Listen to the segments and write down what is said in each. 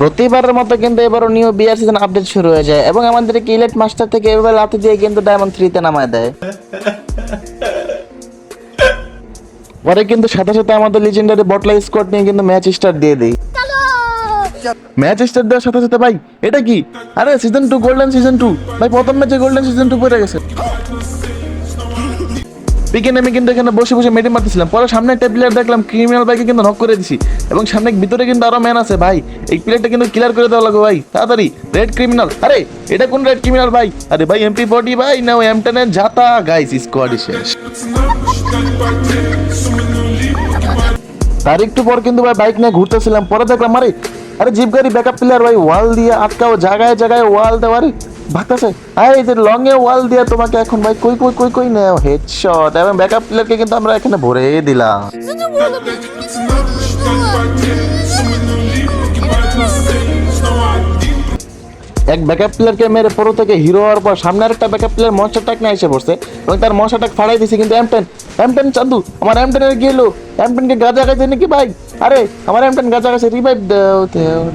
প্রতিবারের মতো কিন্তু এবারও নিউ বিয়ার সিজন আপডেট শুরু হয়ে যায় এবং আমাদেরকে ইলেট মাস্টার থেকে এবার লাথি দিয়ে কিন্তু ডায়মন্ড থ্রিতে নামায় দেয়। পরে কিন্তু সাথে সাথে আমাদের লিজেন্ডারি বটলা স্কোয়াড নিয়ে কিন্তু ম্যাচ স্টার্ট দিয়ে দিই ম্যাচ স্টার্ট দেওয়ার সাথে সাথে ভাই, এটা কি? আরে season two golden season two ভাই, প্রথম ম্যাচে গোল্ডেন সিজন টু পড়ে গেছে। পিকে নেমে কিন্তু এখানে বসে বসে মেডি মারতেছিলাম। পরে সামনে একটা প্লেয়ার দেখলাম ক্রিমিনাল বাইকে কিন্তু নক করে দিছি। এবং সামনে ভিতরে কিন্তু আরও ম্যান আছে, ভাই। এই প্লেয়ারটা কিন্তু ক্লিয়ার করে দেওয়া লাগবে, ভাই। তাড়াতাড়ি রেড ক্রিমিনাল আরে, এটা কোন রেড ক্রিমিনাল ভাই? আরে, ভাই এমপি ফোর্টি ভাই। না এম টেনের জাতা। গাইস স্কোয়াডই শেষ। তার একটু পর কিন্তু, ভাই বাইক নিয়ে ঘুরতেছিলাম। পরে দেখলাম, আরে আরে, জিপ গাড়ি ব্যাকআপ প্লেয়ার ভাই। ওয়াল দিয়ে আটকাও, জায়গায় জায়গায় ওয়াল দেওয়া ভাগতেছে? আরে, যে লং এ ওয়াল দিয়ে তোমাকে এখন ভাই কই কই কই কই নাও? হেডশট এবং ব্যাকআপ প্লেয়ারকে কিন্তু আমরা এখানে ভরে দিলাম। এক ব্যাকআপ প্লেয়ারকে মেরে পরো থেকে হিরো হওয়ার পর সামনে আরেকটা ব্যাকআপ প্লেয়ার মনস্টার টাক নিয়ে এসে পড়ছে এবং তার মনস্টার টাক ফাড়াই দিছে কিন্তু এম টেন এম টেন চান্দু, আমার এম টেনের গেল এম টেনকে গাজা গাছে নাকি ভাই? আরে, আমার এম টেন গাজা গাছে রিভাইভ দাও,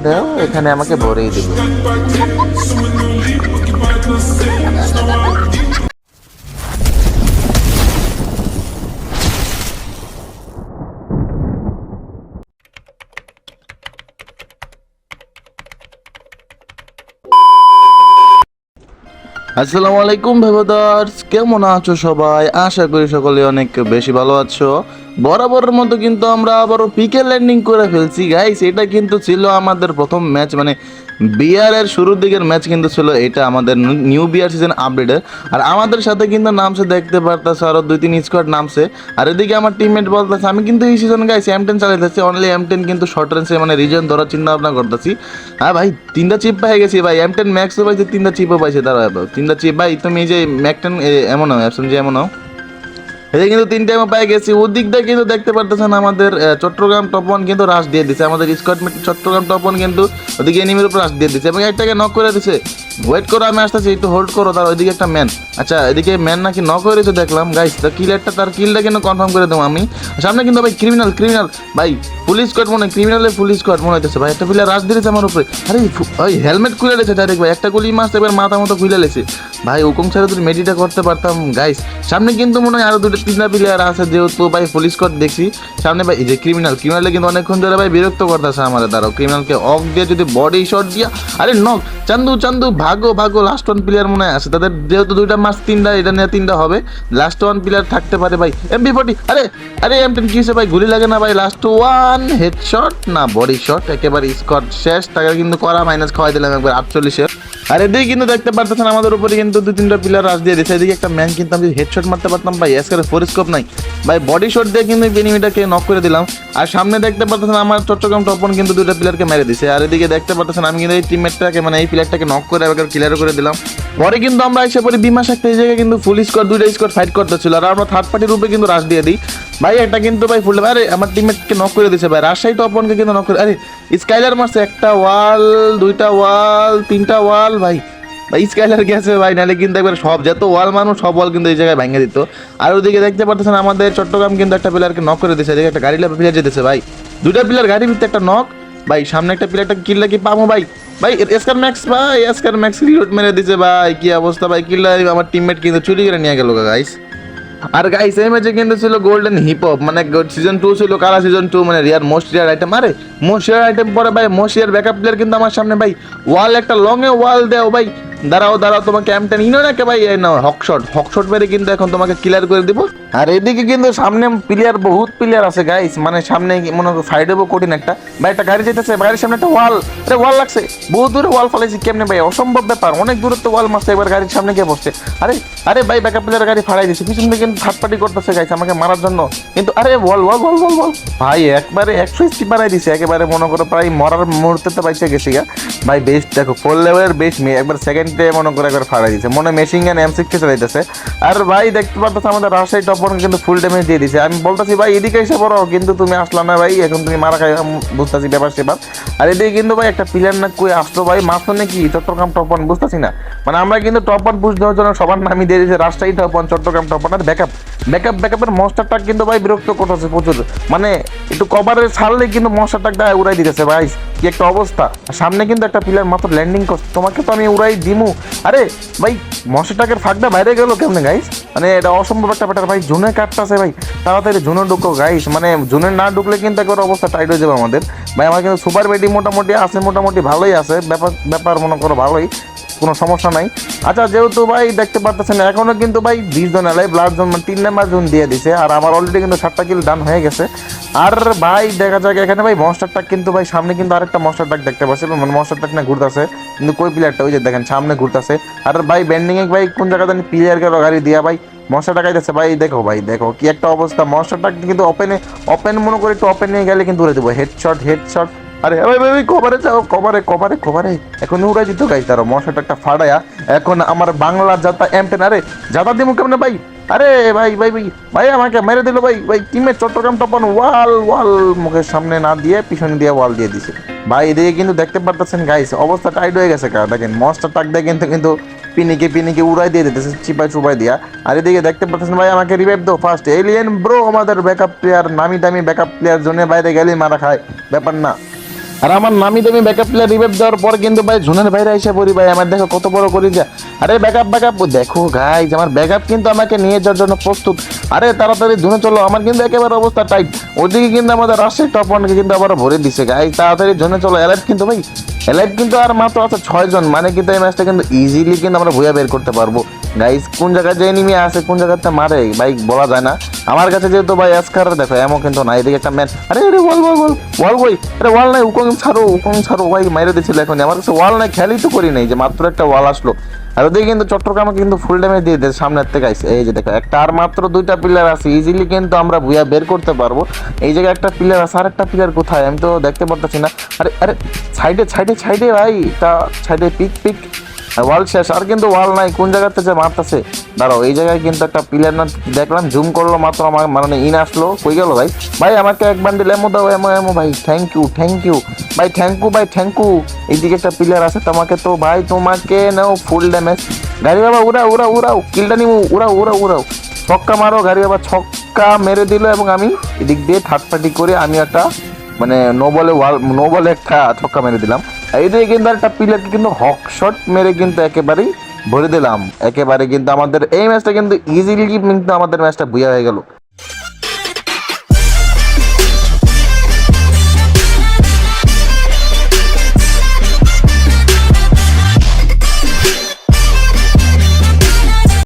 দেও, এখানে আমাকে ভরেই দিল। আসসালামু আলাইকুম ভেবদার্স কেমন আছো সবাই? আশা করি সকলে অনেক বেশি ভালো আছো। বরাবরের মতো কিন্তু আমরা আবারও পিকে ল্যান্ডিং করে ফেলছি গাইস এটা কিন্তু ছিল আমাদের প্রথম ম্যাচ মানে বিয়ারের শুরুর দিকের ম্যাচ কিন্তু ছিল এটা আমাদের নিউ বিয়ার সিজন আপডেটের আর আমাদের সাথে কিন্তু নামছে, দেখতে পারতেছে, আরও দুই তিন স্কোয়াড নামছে। আর এদিকে আমার টিমমেট বলতেছে, আমি কিন্তু এই সিজন গাইছি এম টেন চালাইতেছি অনলি এম টেন কিন্তু শর্ট রেঞ্জে মানে রিজন ধরার চিন্তা ভাবনা করতেছি। হ্যাঁ ভাই, তিনটা চিপ পেয়ে গেছি ভাই এম টেন ম্যাক্সও পাইছে, তিনটা চিপও পাইছে তারা তিনটা চিপ ভাই, তুমি এই যে ম্যাকটেন এমন হয় অ্যাপসন যে এমন হও। এটা কিন্তু তিন টাইমও পেয়ে গেছি। ওদিক দিয়ে কিন্তু দেখতে পারতেছেন আমাদের চট্টগ্রাম টপ ওয়ান কিন্তু রাশ দিয়ে দিছে। আমাদের স্কটমেট চট্টগ্রাম টপ ওয়ান কিন্তু ওদিকে এনিমির উপর রাশ দিয়ে দিছে এবং একটাকে নক করে দিছে। ওয়েট করো, আমি আসতেছি, একটু হোল্ড করো, তার ওইদিকে একটা ম্যান আচ্ছা এদিকে ম্যান নাকি নক হয়ে রয়েছে দেখলাম। গাইস তার কিলারটা তার কিলটা কিন্তু কনফার্ম করে দেবো আমি। সামনে কিন্তু ভাই ক্রিমিনাল ক্রিমিনাল ভাই পুলিশ স্কোয়াড মনে হয় ক্রিমিনালের পুলিশ স্কোয়াড মনে হইতেছে। ভাই, একটা প্লেয়ার রাশ দিয়েছে আমার উপরে। আরে ওই হেলমেট খুলে লেছে ডাইরেক্ট ভাই। একটা গুলি মাস এবার মাথা মতো খুলে লেছে। ভাই, হুকুম ছাড়া তুই মেডিটা করতে পারতাম গাইস সামনে কিন্তু মনে হয় আরও দুটো তিনটা প্লেয়ার আছে যেহেতু ভাই পুলিশ স্কোয়াড দেখছি। সামনে ভাই যে ক্রিমিনাল ক্রিমিনালে কিন্তু অনেকক্ষণ ধরে ভাই বিরক্ত করতেছে আমাদের দ্বারা। ক্রিমিনালকে অফ দিয়ে যদি বডি শট দিয়া, আরে নক চান্দু চান্দু, ভাগো ভাগো লাস্ট ওয়ান প্লেয়ার মনে হয় আছে। তাদের যেহেতু দুইটা মাস তিনটা, এটা নিয়ে তিনটা হবে। লাস্ট ওয়ান প্লেয়ার থাকতে পারে ভাই। এমবি ফোর্টি আরে আরে এম টেন কি হয়েছে ভাই? গুলি লাগে না ভাই লাস্ট ওয়ান হেড শট না বডি শট একেবারে স্কট শেষ। তাকে কিন্তু করা মাইনাস খাওয়াই দিলাম একবার আটচল্লিশে। আর এদিকে কিন্তু দেখতে পারতেছেন আমাদের উপরে কিন্তু দু তিনটা পিলার রাশ দিয়ে দিচ্ছে এদিকে একটা ম্যান কিন্তু আমি হেডশট মারতে পারতাম ভাই এসকারে ফোরিস্কোপ নাই। ভাই বডি শট দিয়ে কিন্তু বেনিমিটাকে নক করে দিলাম। আর সামনে দেখতে পারতেছেন আমার চট্টগ্রাম টপন কিন্তু দুটো প্লেয়ারকে মেরে দিছে। আর এদিকে দেখতে পারতেছেন আমি কিন্তু এই টিমমেটটাকে মানে এই প্লেয়ারটাকে নক করে একবার ক্লিয়ার করে দিলাম। পরে কিন্তু আমরা এসে পরে বিমা সাথে এই জায়গায় কিন্তু ফুল স্কোয়াড দুইটা স্কোয়াড ফাইট করতেছিল। আর আমরা থার্ড পার্টির রূপে কিন্তু রাশ দিয়ে দিই। ভাই একটা কিন্তু ভাই ফুল আরে, আমার টিমমেটকে নক করে দিছে ভাই। রাজশাহী টপনকে কিন্তু নক করে, আরে স্কাইলার মারছে, একটা ওয়াল দুইটা ওয়াল তিনটা ওয়াল ভাই। ভাই স্কাইলার গেছে ভাই, নাহলে কিন্তু একবার সব, যত ওয়াল মানুষ, সব ওয়াল কিন্তু এই জায়গায় ভেঙে দিত। আর ওদিকে দেখতে পারতেছেন, আমাদের চট্টগ্রাম কিন্তু একটা প্লেয়ারকে নক করে দিয়েছে এদিকে একটা গাড়ি প্লেয়ার যেতেছে, ভাই। দুইটা প্লেয়ার গাড়ির ভিতরে একটা নক ভাই, সামনে একটা প্লেয়ারটা কিল্লা কি পাবো, ভাই? ভাই এসকার ম্যাক্স, ভাই, এসকার ম্যাক্স রিলোড মেরে দিছে, ভাই। কি অবস্থা, ভাই? কিলার আমার টিমমেট কিন্তু চুরি করে নিয়ে গেল গাইস আর গাইস এই ম্যাচে কিন্তু ছিল গোল্ডেন হিপ হপ মানে সিজন টু ছিল, কারা সিজন টু মানে রিয়ার মোস্ট রিয়ার আইটেম আরে মোস্ট রিয়ার আইটেম পরে, ভাই মোস্ট রিয়ার ব্যাকআপ প্লেয়ার কিন্তু আমার সামনে, ভাই। ওয়াল একটা লং এ ওয়াল দেও, ভাই। দাঁড়াও দাঁড়াও, তোমাকে ক্যাম্পটেন ইনো নাকি ভাই? নাও হকশট হকশট মেরে কিন্তু এখন তোমাকে ক্লিয়ার করে দিব। আর এদিকে কিন্তু সামনে প্লেয়ার বহুত প্লেয়ার আছে গাইস মানে সামনে মনে হয় ফাইট হব কঠিন একটা। ভাই, একটা গাড়ি যেতেছে গাড়ির সামনে একটা ওয়াল আরে ওয়াল লাগছে। বহু দূরে ওয়াল ফেলাইছি, কেমনে ভাই? অসম্ভব ব্যাপার। অনেক দূরত্ব ওয়াল মারছে, এবার গাড়ির সামনে গিয়ে বসছে। আরে আরে ভাই ব্যাকআপ প্লেয়ার গাড়ি ফাড়াই দিছে। পিছন থেকে কিন্তু থার্ড পার্টি করতেছে গাইস আমাকে মারার জন্য। কিন্তু, আরে ওয়াল ওয়াল ওয়াল ওয়াল ওয়াল ভাই, একবারে একশো স্টি বাড়াই দিছে। একেবারে মনে করো প্রায় মরার মুহূর্তে তো পাইছে গেছে গা ভাই বেস্ট দেখো ফোর লেভেলের বেস্ট একবার সেকেন্ডে মনে করে একবার ফাড়াই দিছে। মনে মেশিন গান এম সিক্সটি চালাইতেছে। আর ভাই, দেখতে পাচ্ছ আমাদের রাজশাহী টপ কিন্তু ফুল ড্যামেজ দিয়ে দিছে। আমি বলতেছি, ভাই, এদিকে এসে পড়ো, কিন্তু তুমি আসলা না ভাই, এখন তুমি মারা খাই বুঝতেছি ব্যাপার সেবার আর এদিকে কিন্তু ভাই, একটা প্লেয়ার না কই আসলো ভাই মাছ নাকি? চট্টগ্রাম টপ ওয়ান বুঝতেছি না। মানে আমরা কিন্তু টপ ওয়ান পুষ দেওয়ার জন্য সবার নামই দিয়ে দিয়েছে, Rajshahi top one Chittagong top one আর ব্যাকআপ ব্যাকআপ ব্যাকআপের মনস্টারটা কিন্তু ভাই বিরক্ত করতেছে প্রচুর। মানে একটু কভারে ছাড়লে কিন্তু মনস্টারটা উড়াই দিতেছে, ভাই। কি একটা অবস্থা। সামনে কিন্তু একটা প্লেয়ার মাত্র ল্যান্ডিং করছে তোমাকে তো আমি উড়াই দিমু আরে, ভাই মনস্টারটাকে ফাঁকটা বাইরে গেল কেমনে গাইস মানে এটা অসম্ভব একটা ব্যাটার ভাই, জুনে কাটতেছে ভাই। তাড়াতাড়ি জুনে ঢুকো গাইস মানে জুনে না ঢুকলে কিন্তু একবার অবস্থা টাইট হয়ে যাবে আমাদের। ভাই, আমার কিন্তু সুপার বেডি মোটামুটি আছে, মোটামুটি ভালোই আছে। ব্যাপার ব্যাপার মনে করো, ভালোই। কোনো সমস্যা নাই। আচ্ছা যেহেতু, ভাই, দেখতে পারতেছেন এখনও কিন্তু, ভাই, বিশ জন এলাই ব্লাড জোন মানে তিন নাম্বার জোন দিয়ে দিছে। আর আমার অলরেডি কিন্তু সাতটা কিল ডান হয়ে গেছে। আর ভাই, দেখা যাক এখানে ভাই মস্টার টাক কিন্তু ভাই, সামনে কিন্তু আরেকটা মনস্টার টাক দেখতে পাচ্ছি। মানে মনস্টার টাক না ঘুরতেছে, কিন্তু কই প্লেয়ারটা ওই যে দেখেন, সামনে ঘুরতেছে। আর ভাই বেন্ডিং এ ভাই, কোন জায়গা জানি প্লেয়ার গেল গাড়ি দিয়া ভাই মনস্টার টাকাই যাচ্ছে ভাই, দেখো ভাই, দেখো কি একটা অবস্থা। টাক কিন্তু ওপেনে ওপেন মনে করে একটু ওপেনে গেলে কিন্তু উড়ে দেবো। হেডশট হেডশট আরে ভাই ভাই ভাই কভারে যাও কভারে কভারে কভারে এখন উড়াই দিত গাই তার মশাটা একটা ফাড়ায়া। এখন আমার বাংলা যাতা এমপেন আরে, যাতা দিমু কেমনে ভাই? আরে ভাই ভাই ভাই ভাই, আমাকে মেরে দিল ভাই ভাই টিমের চট্টগ্রাম টপন ওয়াল ওয়াল, মুখের সামনে না দিয়ে পিছনে দিয়ে ওয়াল দিয়ে দিছে। ভাই, এদিকে কিন্তু দেখতে পারতেছেন গাইস অবস্থা টাইট হয়ে গেছে কা দেখেন মস্টার টাক দিয়ে কিন্তু কিন্তু পিনিকে পিনিকে উড়াই দিয়ে দিতেছে চিপাই চুপাই দিয়া। আর এদিকে দেখতে পাচ্ছেন ভাই, আমাকে রিভাইভ দাও ফার্স্ট এলিয়েন ব্রো আমাদের ব্যাকআপ প্লেয়ার নামি দামি ব্যাকআপ প্লেয়ার জোনের বাইরে গেলেই মারা খায়। ব্যাপার না। আর আমার নামি দামি ব্যাকআপ প্লেয়ার রিভাইভ দেওয়ার পর কিন্তু ভাই জোনের বাইরে এসে পড়ি ভাই, আমার দেখো কত বড় করি যা। আরে ব্যাকআপ ব্যাকআপ দেখো গাইজ আমার ব্যাকআপ কিন্তু আমাকে নিয়ে যাওয়ার জন্য প্রস্তুত। আরে তাড়াতাড়ি জোনে চলো, আমার কিন্তু একেবারে অবস্থা টাইট ওদিকে কিন্তু আমাদের রাজশাহী টপ ওয়ানকে কিন্তু আবার ভরে দিছে গাইজ তাড়াতাড়ি জোনে চলো। এলাইভ কিন্তু ভাই এলাইভ কিন্তু আর মাত্র আছে ছয় জন মানে কিন্তু এই ম্যাচটা কিন্তু ইজিলি কিন্তু আমরা ভুয়া বের করতে পারব। গাইজ কোন জায়গায় যে এনিমি আছে, কোন জায়গাতে মারে? ভাই, বলা যায় না। আমার কাছে যেহেতু ভাই আজকার দেখো এমন কিন্তু না এদিকে একটা ম্যান আরে আরে ওয়াল ওয়াল ওয়াল ওয়াল বই আরে ওয়াল নাই উকং ছাড়ো উকং ছাড়ো। ভাই, মাইরে দিছিল এখন আমার কাছে ওয়াল নাই, খেয়ালই তো করি নাই যে মাত্র একটা ওয়াল আসলো। আর ওদিকে কিন্তু চট্টগ্রামে কিন্তু ফুল ড্যামেজ দিয়ে দেয় সামনের থেকে আইসে এই যে দেখো, একটা আর মাত্র দুইটা প্লেয়ার আছে। ইজিলি কিন্তু আমরা ভুয়া বের করতে পারব। এই জায়গায় একটা প্লেয়ার আছে। আর একটা প্লেয়ার কোথায়? আমি তো দেখতে পারতেছি না। আরে আরে সাইডে সাইডে সাইডে ভাই। এটা সাইডে পিক পিক ওয়াল শেষ। আর কিন্তু ওয়াল নাই, কোন জায়গাতে যে মারতেছে দাঁড়াও, এই জায়গায় কিন্তু একটা প্লেয়ার না দেখলাম জুম করল মাত্র আমার মানে ইন আসলো। কই গেল ভাই? ভাই, আমাকে এক বান্ডিল এমো, দাও এমো এমো ভাই। থ্যাংক ইউ থ্যাংক ইউ ভাই থ্যাংক ইউ ভাই থ্যাংক ইউ এইদিকে একটা প্লেয়ার আছে, তোমাকে তো ভাই, তোমাকে নাও ফুল ড্যামেজ গাড়ি বাবা, উড়াও উড়াও উড়াও। কিলটা নিমু, উড়াও উড়াও উড়াও। ছক্কা মারো, গাড়ি বাবা, ছক্কা মেরে দিল এবং আমি এদিক দিয়ে থার্ড পার্টি করে আমি একটা মানে নো বলে ওয়াল নো বলে একটা ছক্কা মেরে দিলাম। আর যে কিন্তু একটা পিলারকে কিন্তু হক শট মেরে কিন্তু একেবারেই ভরে দিলাম। একেবারে কিন্তু আমাদের এই ম্যাচটা কিন্তু ইজিলি কিন্তু আমাদের ম্যাচটা বুঝা হয়ে গেল।